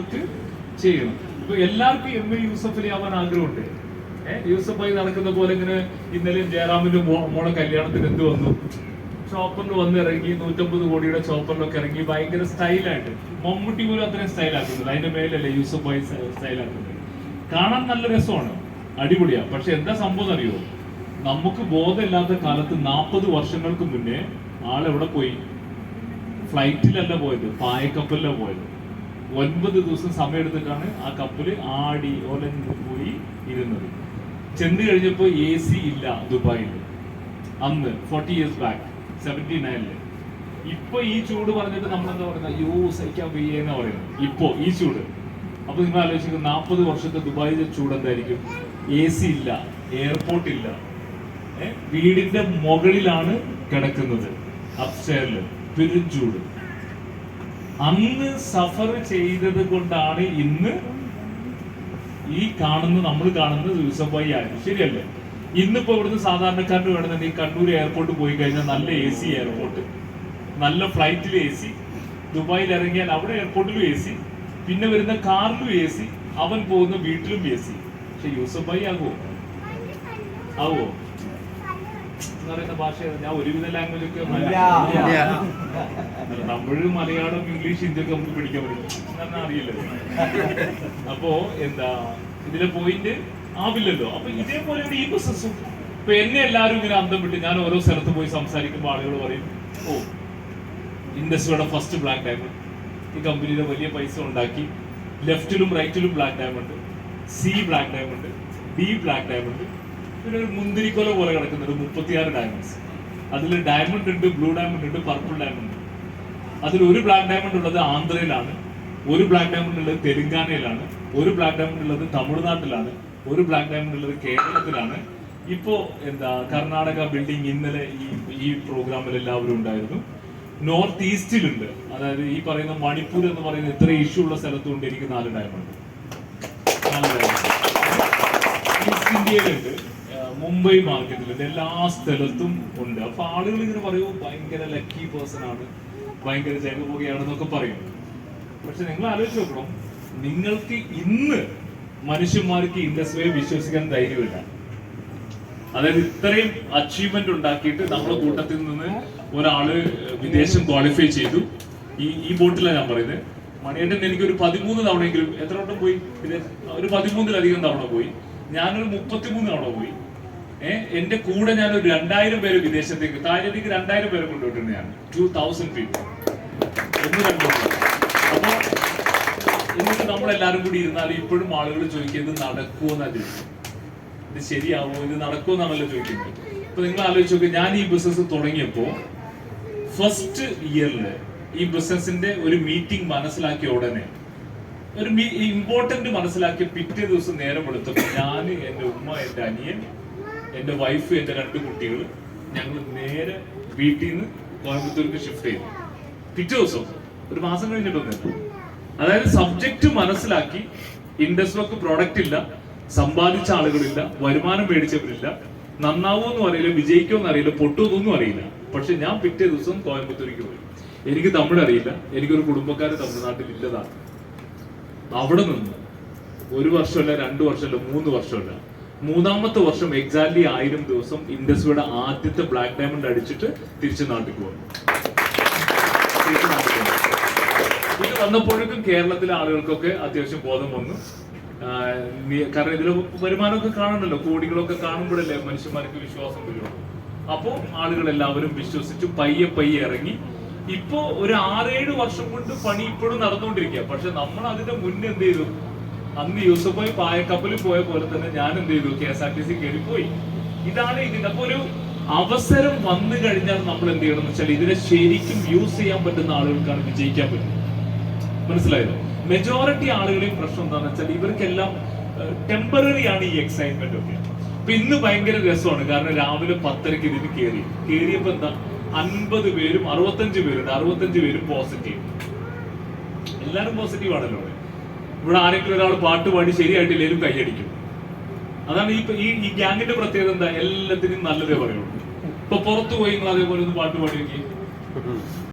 വന്നിട്ട് ചെയ്യണം. ഇപ്പൊ എല്ലാവർക്കും എം എ യൂസഫ് അലി ആവാൻ ആഗ്രഹമുണ്ട്. ഏഹ് യൂസഫ് ആയി നടക്കുന്ന പോലെ ഇങ്ങനെ ഇന്നലെയും ജയറാമിന്റെ മോളെ കല്യാണത്തിന് എന്ത് വന്നു? ചോപ്പറിൽ വന്ന് ഇറങ്ങി നൂറ്റമ്പത് കോടിയുടെ ചോപ്പറിലൊക്കെ ഇറങ്ങി ഭയങ്കര സ്റ്റൈലായിട്ട്. മമ്മൂട്ടി പോലും അത്രയും സ്റ്റൈലാക്കുന്നത് അതിന്റെ മേലല്ലേ യൂസഫ് ബോയ് സ്റ്റൈലാക്കുന്നത്. കാണാൻ നല്ല രസമാണ്. അടിപൊളിയാ. പക്ഷെ എന്താ സംഭവം അറിയോ നമുക്ക് ബോധമില്ലാത്ത കാലത്ത് നാൽപ്പത് വർഷങ്ങൾക്ക് മുന്നേ ആളെവിടെ പോയി? ഫ്ലൈറ്റിലല്ല പോയത്. പായക്കപ്പലിലാണ് പോയത്. ഒൻപത് ദിവസം സമയമെടുത്തിട്ടാണ് ആ കപ്പൽ ആടി ഒലഞ്ഞു പോയി ഇരുന്നത്. ചെന്ന് കഴിഞ്ഞപ്പോൾ എ സി ഇല്ല ദുബായിൽ അന്ന് ഫോർട്ടി ഇയേഴ്സ് ബാക്ക് സെവന്റി നയനിൽ ഇപ്പൊ ഈ ചൂട് പറഞ്ഞിട്ട് നമ്മൾ എന്താ പറയുന്നത് യോ സഹിക്കാൻ വയ്യെന്ന് പറയുന്നത്? ഇപ്പോ ഈ ചൂട്. അപ്പൊ നിങ്ങൾ ആലോചിക്കുന്നത് നാൽപ്പത് വർഷത്തെ ദുബായിലെ ചൂട് എന്തായിരിക്കും? എ സി ഇല്ല എയർപോർട്ട് ഇല്ല. വീടിന്റെ മുകളിലാണ് കിടക്കുന്നത് പെരും പെരുംചൂട് അന്ന് സഫർ ചെയ്തത് കൊണ്ടാണ് ഇന്ന് ഈ കാണുന്ന നമ്മൾ കാണുന്ന യൂസഫായി ആയത് ശരിയല്ലേ? ഇന്നിപ്പോ ഇവിടുന്ന് സാധാരണക്കാരന് ഈ കണ്ണൂർ എയർപോർട്ട് പോയി കഴിഞ്ഞാൽ നല്ല എ സി എയർപോർട്ട് നല്ല ഫ്ലൈറ്റിൽ എ സി ദുബായിൽ ഇറങ്ങിയാൽ അവിടെ എയർപോർട്ടിലും എ സി പിന്നെ വരുന്ന കാറിലും എ സി അവൻ പോകുന്ന വീട്ടിലും എ സി പക്ഷെ യൂസഫ് ഭായി ആകുമോ ആകുമോ എന്ന് പറയുന്ന ഭാഷ ഞാൻ ഒരുവിധ ലാംഗ്വേജ് ഒക്കെ അല്ല, തമിഴ് മലയാളം ഇംഗ്ലീഷ് ഹിന്ദി ഒക്കെ നമുക്ക് പിടിക്കാൻ പറ്റും. അറിയില്ല. അറിയില്ലല്ലോ അപ്പോ എന്താ ഇതിലെ പോയിന്റ് ആവില്ലല്ലോ. അപ്പൊ ഇതേപോലെ ഈ ബിസിനസ്സും ഇപ്പൊ എന്നെ എല്ലാവരും ഇങ്ങനെ അന്തം വിട്ട് ഞാൻ ഓരോ സ്ഥലത്ത് പോയി സംസാരിക്കുമ്പോൾ ആളുകൾ പറയും ഓ ഇൻഡസ്ട്രിയുടെ ഫസ്റ്റ് ബ്ലാക്ക് ഡയമണ്ട് ഈ കമ്പനിയുടെ വലിയ പൈസ ഉണ്ടാക്കി. ലെഫ്റ്റിലും റൈറ്റിലും black diamond C black diamond D black diamond പിന്നെ ഒരു മുന്തിരിക്കൊല പോലെ കിടക്കുന്നുണ്ട് മുപ്പത്തിയാറ് ഡയമണ്ട്സ് അതിൽ ഡയമണ്ട് ഉണ്ട് ബ്ലൂ ഡയമണ്ട് ഉണ്ട് പർപ്പിൾ ഡയമണ്ട് ഉണ്ട്. അതിൽ ഒരു ബ്ലാക്ക് ഡയമണ്ട് ഉള്ളത് ആന്ധ്രയിലാണ് ഒരു ബ്ലാക്ക് ഡയമണ്ട് ഉള്ളത് തെലുങ്കാനയിലാണ് ഒരു ബ്ലാക്ക് ഡയമണ്ട് ഉള്ളത് തമിഴ്നാട്ടിലാണ് ഒരു ബ്ലാക്ക് ഡയമണ്ട് ഉള്ളത് കേരളത്തിലാണ്. ഇപ്പോ എന്താ കർണാടക ബിൽഡിംഗ് ഇന്നലെ ഈ ഈ പ്രോഗ്രാമിൽ എല്ലാവരും ഉണ്ടായിരുന്നു. നോർത്ത് ഈസ്റ്റിലുണ്ട് അതായത് ഈ പറയുന്ന മണിപ്പൂർ എന്ന് പറയുന്ന ഇത്ര ഇഷ്യൂ ഉള്ള സ്ഥലത്തുണ്ട് എനിക്ക് നാല് നാല് ഡയമണ്ട് ഈസ്റ്റ് ഇന്ത്യയിലുണ്ട് മുംബൈ ഇത് എല്ലാ സ്ഥലത്തും ഉണ്ട്. അപ്പൊ ആളുകൾ ഇങ്ങനെ പറയൂ ഭയങ്കര ലക്കി പേഴ്സൺ ആണ് ഭയങ്കര ജഗപോകയാണെന്നൊക്കെ പറയും. പക്ഷെ നിങ്ങൾ ആലോചിച്ച് നോക്കണം നിങ്ങൾക്ക് ഇന്ന് മനുഷ്യന്മാർക്ക് ഇൻഡസ്ട്രിയെ വിശ്വസിക്കാൻ ധൈര്യമില്ല. അതായത് ഇത്രയും അച്ചീവ്മെന്റ് ഉണ്ടാക്കിയിട്ട് നമ്മുടെ കൂട്ടത്തിൽ നിന്ന് ഒരാൾ വിദേശം ക്വാളിഫൈ ചെയ്തു. ഈ ഈ ബോട്ടിലാണ് ഞാൻ പറയുന്നത് മണിയേട്ടൻ എനിക്ക് ഒരു പതിമൂന്ന് തവണയെങ്കിലും എത്ര വട്ടം പോയി? ഒരു പതിമൂന്നിലധികം തവണ പോയി. ഞാനൊരു മുപ്പത്തിമൂന്ന് തവണ പോയി. എന്റെ കൂടെ ഞാൻ ഒരു രണ്ടായിരം പേര് വിദേശത്തേക്ക് താഴത്തേക്ക് രണ്ടായിരം പേരെ കൊണ്ടുപോയിട്ടുണ്ട് ഞാൻ. ടു തൗസൻഡ് പീപ്പിൾ ഒന്ന് രണ്ടു അപ്പൊ എന്നിട്ട് കൂടി ഇരുന്നാൽ ഇപ്പോഴും ആളുകൾ ചോദിക്കുന്നത് നടക്കുമോ എന്നാ ചോദിക്കും. ഇത് ശരിയാവോ? ഇത് നടക്കുമോ എന്നാണല്ലോ ചോദിക്കുന്നത്. അപ്പൊ നിങ്ങൾ ആലോചിച്ച് നോക്കുക ഞാൻ ഈ ബിസിനസ് തുടങ്ങിയപ്പോ ഫസ്റ്റ് ഇയറിൽ ഈ ബിസിനസിന്റെ ഒരു മീറ്റിംഗ് മനസ്സിലാക്കിയ ഉടനെ ഒരു ഇമ്പോർട്ടന്റ് മനസ്സിലാക്കിയ പിറ്റേ ദിവസം നേരം എടുത്തപ്പോൾ ഞാൻ എന്റെ ഉമ്മ എന്റെ അനിയൻ എന്റെ വൈഫ് എന്റെ രണ്ട് കുട്ടികൾ ഞങ്ങൾ നേരെ വീട്ടിൽ നിന്ന് കോയമ്പത്തൂർക്ക് ഷിഫ്റ്റ് ചെയ്തു. പിറ്റേ ദിവസം ഒരു മാസം കഴിഞ്ഞിട്ടൊന്നും. അതായത് സബ്ജക്റ്റ് മനസ്സിലാക്കി ഇൻഡസ്ട്രിക്ക് പ്രോഡക്റ്റ് ഇല്ല സമ്പാദിച്ച ആളുകളില്ല വരുമാനം മേടിച്ചവരില്ല നന്നാവോന്നും അറിയില്ല വിജയിക്കുമെന്ന് അറിയില്ല പൊട്ടുമെന്നൊന്നും അറിയില്ല. പക്ഷെ ഞാൻ പിറ്റേ ദിവസം കോയമ്പത്തൂരിക്ക് പോയി. എനിക്ക് തമിഴ് അറിയില്ല എനിക്കൊരു കുടുംബക്കാര് തമിഴ്നാട്ടിൽ ഇല്ലതാണ് അവിടെ നിന്ന് ഒരു വർഷമല്ല രണ്ട് വർഷമല്ല മൂന്ന് വർഷമല്ല മൂന്നാമത്തെ വർഷം എക്സാക്ട്ലി ആയിരം ദിവസം ഇൻഡസ്ട്രിയുടെ ആദ്യത്തെ ബ്ലാക്ക് ഡയമണ്ട് അടിച്ചിട്ട് തിരിച്ച് നാട്ടിൽ പോകും തിരിച്ച് നാട്ടിൽ പോകും. ഇത് വന്നപ്പോഴേക്കും കേരളത്തിലെ ആളുകൾക്കൊക്കെ അത്യാവശ്യം ബോധം വന്നു. കാരണം ഇതിൽ വരുമാനമൊക്കെ കാണണമല്ലോ കോടികളൊക്കെ കാണുമ്പോഴല്ലേ മനുഷ്യന്മാർക്ക് വിശ്വാസം വരുള്ളൂ. അപ്പോൾ ആളുകൾ എല്ലാവരും വിശ്വസിച്ചു പയ്യെ പയ്യെ ഇറങ്ങി. ഇപ്പോ ഒരു ആറേഴ് വർഷം കൊണ്ട് പണി ഇപ്പോഴും നടന്നുകൊണ്ടിരിക്കുക പക്ഷെ നമ്മൾ അതിന്റെ മുന്നേ എന്ത് ചെയ്തു? അന്ന് യൂസഫായി പായക്കപ്പലിൽ പോയ പോലെ തന്നെ ഞാൻ എന്ത് ചെയ്തു? K S R T C കയറി പോയി ഇതാണ് ഇതിന്റെ അപ്പൊ ഒരു അവസരം വന്നു കഴിഞ്ഞാൽ നമ്മൾ എന്ത് ചെയ്യണം എന്ന് വെച്ചാൽ ഇതിനെ ശരിക്കും യൂസ് ചെയ്യാൻ പറ്റുന്ന ആളുകൾക്കാണ് വിജയിക്കാൻ പറ്റും മനസ്സിലായോ? മെജോറിറ്റി ആളുകളെയും പ്രശ്നം എന്താണെന്ന് വെച്ചാൽ ഇവർക്കെല്ലാം ടെമ്പററി ആണ് ഈ എക്സൈറ്റ്മെന്റ് ഒക്കെ. അപ്പൊ ഇന്ന് ഭയങ്കര രസമാണ്. കാരണം രാവിലെ പത്തരക്ക് ഇതിന് കയറി കയറിയപ്പോ എന്താ? അൻപത് പേരും അറുപത്തഞ്ച് പേരുണ്ട്. അറുപത്തഞ്ച് പേരും പോസിറ്റീവ് എല്ലാരും പോസിറ്റീവ് ആണല്ലോ. ഇവിടെ. ആരെങ്കിലും ഒരാൾ പാട്ട് പാടി ശരിയായിട്ടില്ലെങ്കിലും കൈയടിക്കും അതാണ് ഈ ഈ ഗ്യാങ്ങിന്റെ പ്രത്യേകത എന്താ? എല്ലാത്തിനും നല്ലതേ പറയുള്ളൂ. ഇപ്പൊ പുറത്തു പോയി നിങ്ങൾ അതേപോലെ ഒന്ന് പാട്ട് പാടി